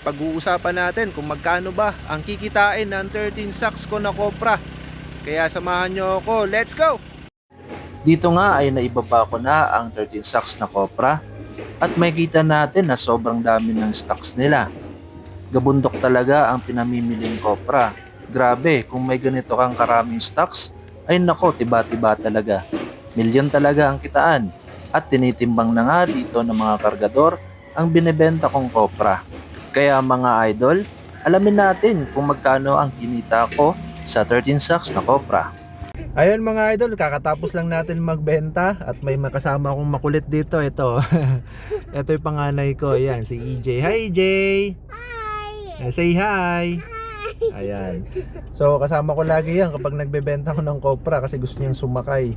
Pag-uusapan natin kung magkano ba ang kikitain ng 13 sacks ko na kopra. Kaya samahan nyo ako. Let's go! Dito nga ay naibaba ko na ang 13 sacks na kopra at makikita natin na sobrang dami ng stocks nila. Gabundok talaga ang pinamimiling kopra. Grabe, kung may ganito kang karaming stocks, ay nako, tiba-tiba talaga. Milyon talaga ang kitaan. At tinitimbang na nga dito ng mga kargador ang binebenta kong kopra. Kaya mga idol, alamin natin kung magkano ang kinita ko sa 13 sacks na kopra. Ayun mga idol, kakatapos lang natin magbenta at may makasama akong makulit dito. Ito, ito yung panganay ko. Ayan, si EJ. Hi EJ! Hi! Say hi! Ayan. So kasama ko lagi yan kapag nagbebenta ko ng kopra kasi gusto niyang sumakay.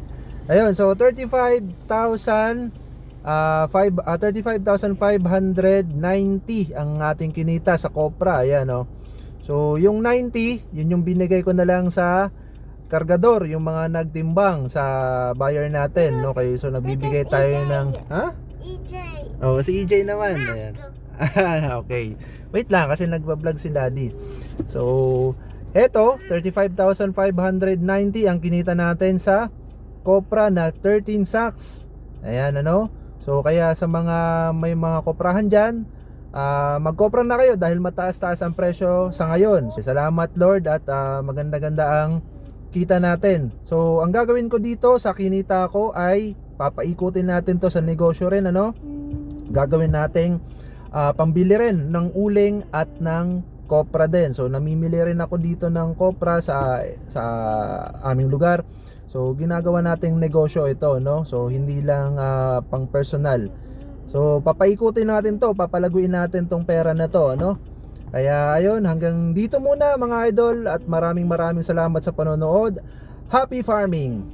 Ayun, so 35,000 five ah, 35,590 ang ating kinita sa kopra. Ayan oh. So yung 90, yun yung binigay ko na lang sa kargador, yung mga nagtimbang sa buyer natin, no? Okay, so nagbibigay tayo ng ha? EJ. Oh, si EJ naman. Ayan. okay. Wait lang kasi nagba-vlog si Daddy. So, eto 35,590 ang kinita natin sa Copra na 13 sacks. Ayan ano. So kaya sa mga may mga koprahan diyan, ah mag-kopra na kayo dahil mataas-taas ang presyo sa ngayon. Salamat Lord at ah, maganda-ganda ang kita natin. So ang gagawin ko dito sa kinita ko ay papaikutin natin to sa negosyo rin ano. Gagawin nating ah, pambili rin ng uling at ng kopra din. So namimili rin ako dito ng kopra sa sa aming lugar. So ginagawa nating negosyo ito, no? So hindi lang ah, pang personal. So papaikutin natin 'to, papalaguin natin tong pera na 'to, ano? Kaya ayun, hanggang dito muna mga idol at maraming maraming salamat sa panonood. Happy farming.